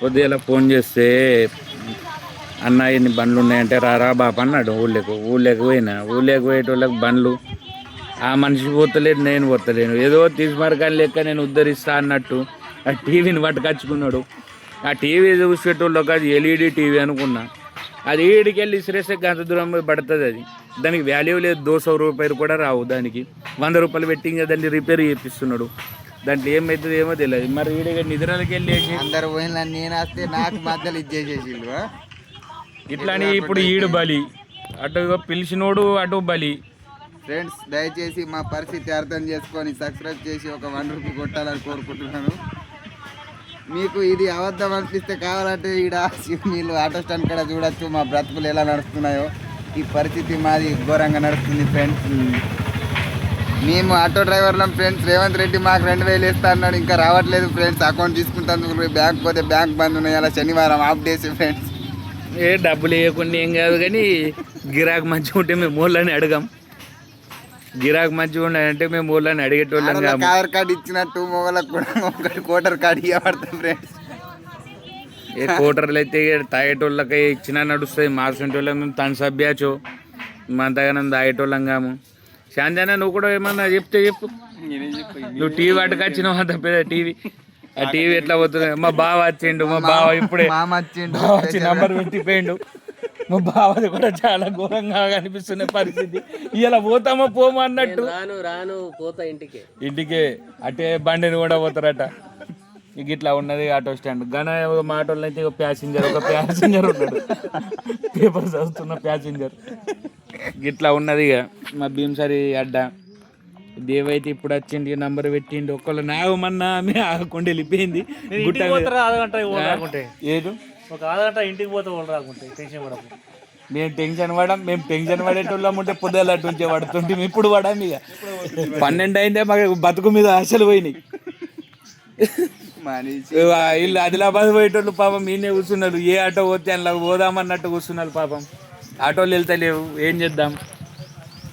కొద్దిగా ఫోన్ చేస్తే అన్న ఎన్ని బండ్లు ఉన్నాయంటే రారా బాప అన్నాడు. ఊళ్ళోకి ఊళ్ళోకి పోయినా. ఊళ్ళోకి పోయేటోళ్ళకి బండ్లు. ఆ మనిషి పోతలేడు నేను పోతలేను. ఏదో తీసుమరకాని లెక్క నేను ఉద్ధరిస్తా అన్నట్టు ఆ టీవీని పట్టుకచ్చుకున్నాడు. ఆ టీవీ చూసేటోళ్ళకి అది ఎల్ఈడి టీవీ అనుకున్నా. అది ఈడికి వెళ్ళి శ్రేష్ఠ దూరం పడుతుంది అది. దానికి వాల్యూ లేదు. దోస రూపాయలు కూడా రావు దానికి. వంద రూపాయలు పెట్టి ఇంకా దాన్ని రిపేర్ చేపిస్తున్నాడు. దాంట్లో ఏమవుతుంది ఏమో తెలియదు. మరి ఈడిగా నిద్రలకి వెళ్ళేసి అందరు పోయిన నేను వస్తే నాకు మధ్యలో ఇచ్చేసేసిండు ఆ? ఇట్లని ఇప్పుడు ఈడు బలి. అటు పిలిచినోడు అటు బలి. ఫ్రెండ్స్ దయచేసి మా పరిస్థితి అర్థం చేసుకొని సబ్స్క్రైబ్ చేసి ఒక వన్ రూపీ కొట్టాలని కోరుకుంటున్నాను. మీకు ఇది అబద్ధం అనిపిస్తే కావాలంటే ఈడ మీరు ఆటో స్టాండ్ కూడా చూడొచ్చు మా బ్రతుకులు ఎలా నడుస్తున్నాయో. ఈ పరిస్థితి మాది ఘోరంగా నడుస్తుంది ఫ్రెండ్స్. మేము ఆటో డ్రైవర్లం ఫ్రెండ్స్ రేవంత్ రెడ్డి మాకు రెండు వేలు ఇస్తా అన్నాడు. ఇంకా రావట్లేదు ఫ్రెండ్స్ అకౌంట్ తీసుకుంటాను బ్యాంక్ పోతే బ్యాంక్ బంద్ ఉన్నాయి అలా శనివారం ఆఫ్ డేస్ ఫ్రెండ్స్. ఏ డబ్బులు వేయకుండా ఏం కాదు కానీ గిరాకు మంచిగా ఉంటే మేము ఊళ్ళని అడగం. గిరాకు మంచిగా ఉన్నాయంటే మేము ఊళ్ళని అడిగేటోళ్ళం ఆధార్ కార్డు ఇచ్చినట్టు మొగలకు కూడా ఒకటి కోటర్ కార్డు ఇవ్వబడతాం ఫ్రెండ్స్. ఏ కోటర్లు అయితే తాగేటోళ్ళకి ఇచ్చినా నడుస్తుంది మార్చుంటోళ్ళం మేము తన సభ్యాచో. మన తగిన తాగేటోళ్ళం కాము. శాంజన నువ్వు కూడా ఏమన్నా చెప్తే చెప్పు. నువ్వు టీవీ పట్టుకొచ్చినావు అంత పెద్ద టీవీ? ఆ టీవీ ఎట్లా పోతుంది? మా బావ వచ్చిండు మా బావ ఇప్పుడే మామ వచ్చిండు. బావ వచ్చి నంబర్ పెట్టిపోయిండు. మా బావది కూడా చాలా ఘోరంగా కనిపిస్తున్న పరిస్థితి. ఇలా పోతామో పోమో అన్నట్టు? రాను రాను పోతా ఇంటికి. ఇంటికి. అటే బండిని కూడా పోతారట. ఇక ఇట్లా ఉన్నది ఆటో స్టాండ్. గన మా ఆటోలో అయితే ఒక ప్యాసింజర్ ఒక ప్యాసింజర్ ఉన్నాడు. పేపర్ చదువుతున్న ప్యాసింజర్. ఇట్లా ఉన్నది ఇక. మా భీమసారి అడ్డ. దేవైతే ఇప్పుడు వచ్చింది నంబర్ పెట్టిండు ఒకళ్ళు నాగమన్నా ఆమె ఆగకుండా వెళ్ళిపోయింది. గుట్ట మీద. ఏదు ఒక అరగంట ఇంటికి పోతే వాళ్ళు రాకుంటే టెన్షన్ పడకు. మేము టెన్షన్ పడం మేము టెన్షన్ పడేటోళ్ళం ఉంటే పొద్దుల ఉంచే పడుతుంటే ఇప్పుడు పడాం ఇక పన్నెండు అయిందే మాకు బతుకు మీద ఆశలు పోయినాయి. మనిషి. వీళ్ళు ఆదిలాబాద్ పోయేటోళ్ళు పాపం ఈయనే కూర్చున్నారు ఏ ఆటో పోతే అందులో పోదామన్నట్టు కూర్చున్నారు పాపం. ఆటోలు వెళ్తలేవు ఏం చేద్దాం?